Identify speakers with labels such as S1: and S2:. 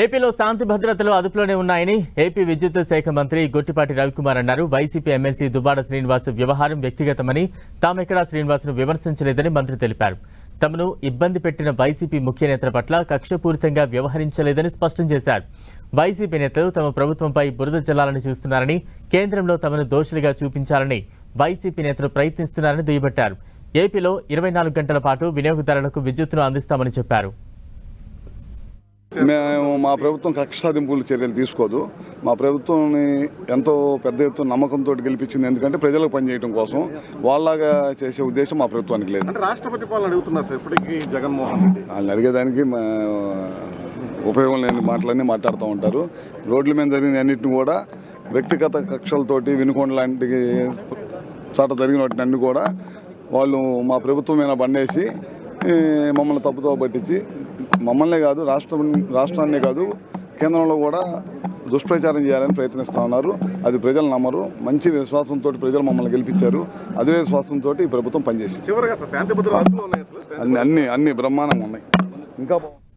S1: ఏపీలో శాంతి భద్రతలు అదుపులోనే ఉన్నాయని ఏపీ విద్యుత్ శాఖ మంత్రి గొట్టిపాటి రవికుమార్ అన్నారు. వైసీపీ ఎమ్మెల్సీ దుబాడ శ్రీనివాస్ వ్యవహారం వ్యక్తిగతమని తామెక్కడా శ్రీనివాస్ను విమర్శించలేదని మంత్రి తెలిపారు. తమను ఇబ్బంది పెట్టిన వైసీపీ ముఖ్య నేతల పట్ల కక్షపూరితంగా వ్యవహరించలేదని స్పష్టం చేశారు. వైసీపీ నేతలు తమ ప్రభుత్వంపై బురద జల్లాలని చూస్తున్నారని కేంద్రంలో తమను దోషులుగా చూపించాలని వైసీపీ నేతలు ప్రయత్నిస్తున్నారని దుయ్యబట్టారు. ఏపీలో ఇరవై నాలుగు గంటల పాటు వినియోగదారులకు విద్యుత్తును అందిస్తామని చెప్పారు.
S2: మేము మా ప్రభుత్వం కక్ష సాధింపుల చర్యలు తీసుకోదు. మా ప్రభుత్వాన్ని ఎంతో పెద్ద ఎత్తున నమ్మకంతో గెలిపించింది. ఎందుకంటే ప్రజలకు పనిచేయడం కోసం వాళ్ళలాగా చేసే ఉద్దేశం మా ప్రభుత్వానికి లేదు.
S3: అంటే రాష్ట్రపతి పాలన అడుగుతున్నారు సార్ ఇప్పటికీ జగన్మోహన్ రెడ్డి.
S2: వాళ్ళని అడిగేదానికి మా ఉపయోగం లేని మాటలన్నీ మాట్లాడుతూ ఉంటారు. రోడ్ల మీద జరిగిన అన్నింటిని కూడా వ్యక్తిగత కక్షలతోటి వినుకొండ లాంటి చోట జరిగిన వాటిని అన్ని కూడా వాళ్ళు మా ప్రభుత్వం మీద బండేసి మమ్మల్ని తప్పుతో పట్టించి మమ్మల్నే కాదు రాష్ట్రం రాష్ట్రాన్నే కాదు కేంద్రంలో కూడా దుష్ప్రచారం చేయాలని ప్రయత్నిస్తూ ఉన్నారు. అది ప్రజలు నమ్మరు. మంచి విశ్వాసంతో ప్రజలు మమ్మల్ని గెలిపించారు. అదే విశ్వాసంతో ఈ ప్రభుత్వం పనిచేసింది. అన్ని అన్ని అన్ని బ్రహ్మాండంగా ఉన్నాయి. ఇంకా